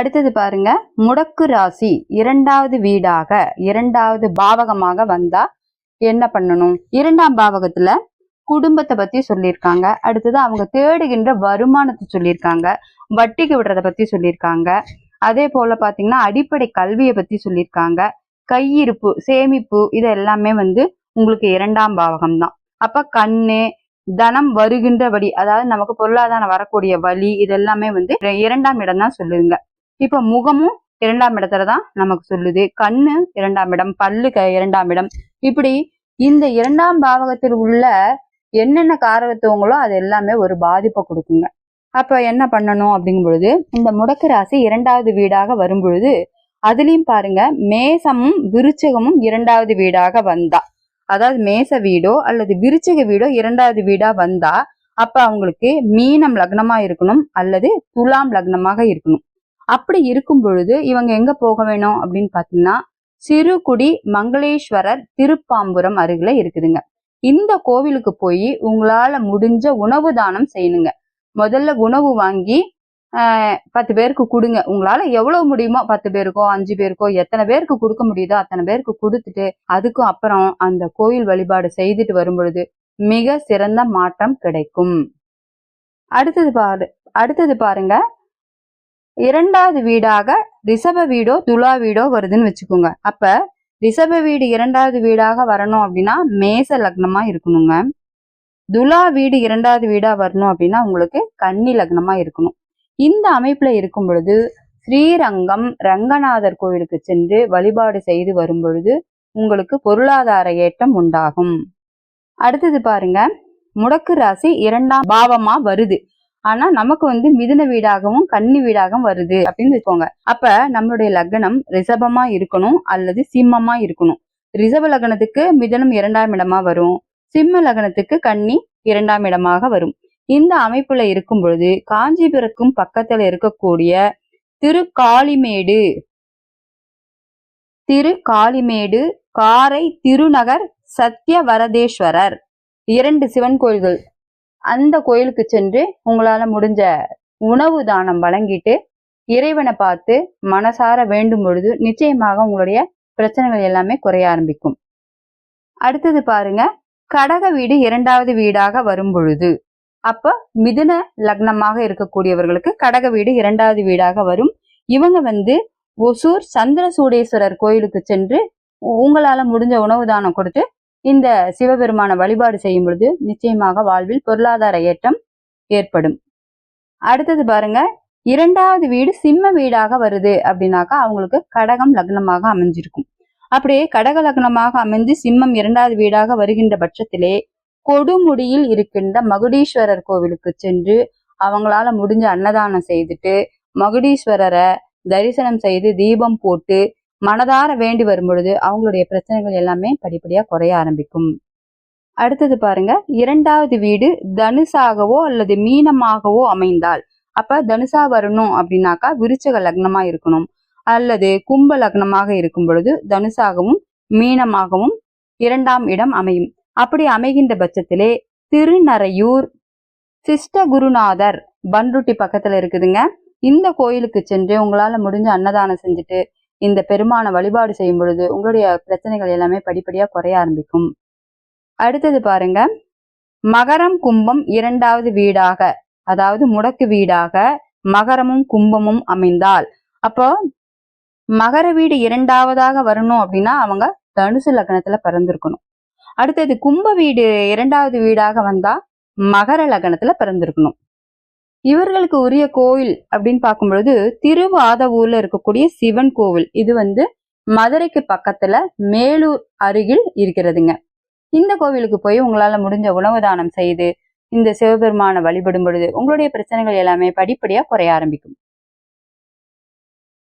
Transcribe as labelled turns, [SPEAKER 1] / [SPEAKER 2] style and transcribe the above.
[SPEAKER 1] அடுத்தது பாருங்க. முடக்கு ராசி இரண்டாவது வீடாக இரண்டாவது பாவகமாக வந்தா என்ன பண்ணணும்? இரண்டாம் பாவகத்துல குடும்பத்தை பத்தி சொல்லியிருக்காங்க. அடுத்தது அவங்க தேடுகின்ற வருமானத்தை சொல்லியிருக்காங்க. வட்டிக்கு விடுறத பத்தி சொல்லியிருக்காங்க. அதே போல பாத்தீங்கன்னா அடிப்படை கல்வியை பத்தி சொல்லியிருக்காங்க. கையிருப்பு சேமிப்பு இது எல்லாமே வந்து உங்களுக்கு இரண்டாம் பாவகம் தான். அப்ப கண்ணு தனம் வருகின்றபடி அதாவது நமக்கு பொருளாதாரம் வரக்கூடிய வழி இது எல்லாமே வந்து இரண்டாம் இடம் தான் சொல்லுங்க இப்ப முகமும் இரண்டாம் இடத்துல தான் நமக்கு சொல்லுது. கண்ணு இரண்டாம் இடம் பல்லு க- இரண்டாம் இடம். இப்படி இந்த இரண்டாம் பாவகத்தில் உள்ள என்னென்ன காரகத்துவங்களோ அது எல்லாமே ஒரு பாதிப்பை கொடுக்குங்க. அப்ப என்ன பண்ணணும் அப்படிங்கும் பொழுது இந்த முடக்கு ராசி இரண்டாவது வீடாக வரும் பொழுது அதுலயும் பாருங்க மேசமும் விருச்சகமும் இரண்டாவது வீடாக வந்தா. அதாவது மேச வீடோ அல்லது விருச்சக வீடோ இரண்டாவது வீடா வந்தா அப்ப அவங்களுக்கு மீனம் லக்னமா இருக்கணும் அல்லது துலாம் லக்னமாக இருக்கணும். அப்படி இருக்கும் பொழுது இவங்க எங்க போக வேணும் அப்படின்னு பாத்தீங்கன்னா சிறுகுடி மங்களேஸ்வரர் திருப்பாம்புரம் அருகில இருக்குதுங்க. இந்த கோவிலுக்கு போய் உங்களால முடிஞ்ச உணவு தானம் செய்யணுங்க. முதல்ல உணவு வாங்கி பத்து பேருக்கு கொடுங்க. உங்களால எவ்வளவு முடியுமோ பத்து பேருக்கோ அஞ்சு பேருக்கோ எத்தனை பேருக்கு கொடுக்க முடியுதோ அத்தனை பேருக்கு கொடுத்துட்டு அதுக்கும் அப்புறம் அந்த கோயில் வழிபாடு செய்துட்டு வரும் பொழுது மிக சிறந்த மாற்றம் கிடைக்கும். அடுத்தது பாரு அடுத்தது பாருங்க. இரண்டாவது வீடாக ரிஷப வீடோ துலா வீடோ வருதுன்னு வச்சுக்கோங்க. அப்ப ரிஷப வீடு இரண்டாவது வீடாக வரணும் அப்படின்னா மேச லக்னமா இருக்கணுங்க. துலா வீடு இரண்டாவது வீடா வரணும் அப்படின்னா உங்களுக்கு கன்னி லக்னமா இருக்கணும். இந்த அமைப்புல இருக்கும் பொழுது ஸ்ரீரங்கம் ரங்கநாதர் கோவிலுக்கு சென்று வழிபாடு செய்து வரும் பொழுது உங்களுக்கு பொருளாதார ஏற்றம் உண்டாகும். அடுத்தது பாருங்க. முடக்கு ராசி இரண்டாம் பாவமா வருது. ஆனா நமக்கு வந்து மிதுன வீடாகவும் கன்னி வீடாகவும் வருது அப்படின்னு வச்சுக்கோங்க. அப்ப நம்மளுடைய லக்னம் ரிசபமா இருக்கணும் அல்லது சிம்மமா இருக்கணும். ரிசப லக்னத்துக்கு மிதனம் இரண்டாம் இடமா வரும். சிம்ம லக்னத்துக்கு கன்னி இரண்டாம் இடமாக வரும். இந்த அமைப்புல இருக்கும் பொழுது காஞ்சிபுரக்கும் பக்கத்துல இருக்கக்கூடிய திருக்காளிமேடு திருக்காளிமேடு காரை திருநகர் சத்யவரதேஸ்வரர். இரண்டு சிவன் கோயில்கள் அந்த கோயிலுக்கு சென்று உங்களால முடிஞ்ச உணவு தானம் வழங்கிட்டு இறைவனை பார்த்து மனசார வேண்டும் பொழுது நிச்சயமாக உங்களுடைய பிரச்சனைகள் எல்லாமே குறைய ஆரம்பிக்கும். அடுத்தது பாருங்க கடக வீடு இரண்டாவது வீடாக வரும் பொழுது. அப்ப மிதுன லக்னமாக இருக்கக்கூடியவர்களுக்கு கடக வீடு இரண்டாவது வீடாக வரும். இவங்க வந்து ஒசூர் சந்திர சூடேஸ்வரர் கோயிலுக்கு சென்று உங்களால முடிஞ்ச உணவு தானம் கொடுத்து இந்த சிவபெருமான வழிபாடு செய்யும் பொழுது நிச்சயமாக வாழ்வில் பொருளாதார ஏற்றம் ஏற்படும். அடுத்தது பாருங்க இரண்டாவது வீடு சிம்ம வீடாக வருது அப்படின்னாக்கா அவங்களுக்கு கடகம் லக்னமாக அமைஞ்சிருக்கும். அப்படியே கடக லக்னமாக அமைந்து சிம்மம் இரண்டாவது வீடாக வருகின்ற பட்சத்திலே கொடுமுடியில் இருக்கின்ற மகுடீஸ்வரர் கோவிலுக்கு சென்று அவங்களால முடிஞ்ச அன்னதானம் செய்துட்டு மகுடீஸ்வரரை தரிசனம் செய்து தீபம் போட்டு மனதார வேண்டி வரும் பொழுது அவங்களுடைய பிரச்சனைகள் எல்லாமே படிப்படியாக குறைய ஆரம்பிக்கும். அடுத்தது பாருங்க இரண்டாவது வீடு தனுசாகவோ அல்லது மீனமாகவோ அமைந்தால் அப்ப தனுசா வரணும் அப்படின்னாக்கா விருச்சக லக்னமா இருக்கணும். அல்லது கும்ப லக்னமாக இருக்கும் பொழுது தனுசாகவும் மீனமாகவும் இரண்டாம் இடம் அமையும். அப்படி அமைகின்ற பட்சத்திலே திருநறையூர் சிஸ்ட குருநாதர் பன்ருட்டி பக்கத்துல இருக்குதுங்க. இந்த கோயிலுக்கு சென்று உங்களால முடிஞ்ச அன்னதானம் செஞ்சுட்டு இந்த பெருமான வழிபாடு செய்யும் பொழுது உங்களுடைய பிரச்சனைகள் எல்லாமே படிப்படியா குறைய ஆரம்பிக்கும். அடுத்தது பாருங்க. மகரம் கும்பம் இரண்டாவது வீடாக அதாவது முடக்கு வீடாக மகரமும் கும்பமும் அமைந்தால். அப்போ மகர வீடு இரண்டாவதாக வரணும் அப்படின்னா அவங்க தனுசு லக்னத்துல பிறந்திருக்கணும். அடுத்தது கும்ப வீடு இரண்டாவது வீடாக வந்தா மகர லக்னத்துல பிறந்திருக்கணும். இவர்களுக்கு உரிய கோவில் அப்படின்னு பார்க்கும்பொழுது திருவாதவூர்ல இருக்கக்கூடிய சிவன் கோவில். இது வந்து மதுரைக்கு பக்கத்துல மேலூர் அருகில் இருக்கிறதுங்க. இந்த கோவிலுக்கு போய் உங்களால முடிஞ்ச உணவு தானம் செய்து இந்த சிவபெருமான வழிபடும் பொழுது உங்களுடைய பிரச்சனைகள் எல்லாமே படிப்படியா குறைய ஆரம்பிக்கும்.